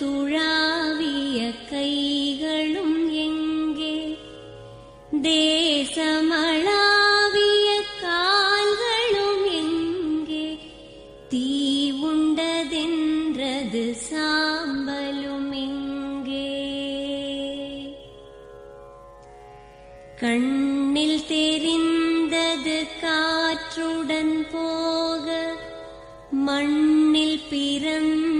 துழாவிய கைகளும் எங்கே? தேசமளாவிய கால்களும் எங்கே? தீ உண்டதென்றது சாம்பலும் எங்கே? கண்ணில் தெரிந்தது காற்றுடன் போக மண்ணில் பிறந்த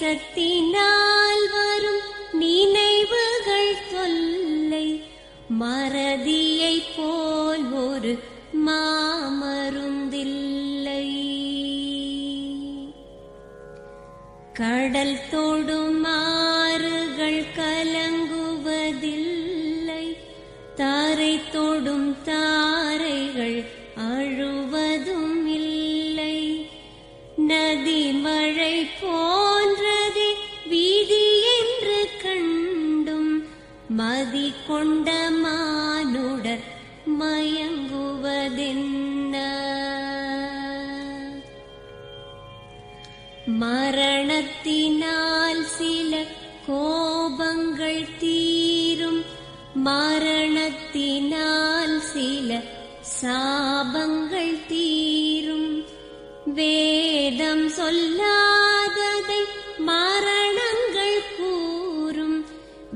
நேசத்தினால் வரும் நினைவுகள் தொல்லை மறதியை போல் ஒரு மாமருந்தில்லை. கடல் தோடும் ஆறுகள் கலங்குவதில்லை தாரை தோடும் தாரைகள் அழுவதும் இல்லை. நதி மழை போ மதி கொண்ட மானுடர் மயங்குவதென்ன? மரணத்தினால் சில கோபங்கள் தீரும். மரணத்தினால் சில சாபங்கள் தீரும். வேதம் சொல்லாததை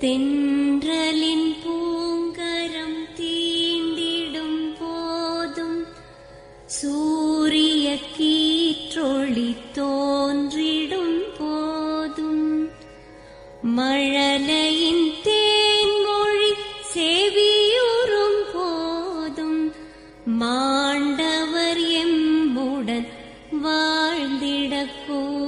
தென்றலின் பூங்கரம் தீண்டிடும் போதும் சூரிய கீற்றொளி தோன்றிடும் போதும். மழலையின் தேன்மொழி செவியுறும் போதும். மாண்டவர் எம்புடன் வாழ்ந்திடக்கூ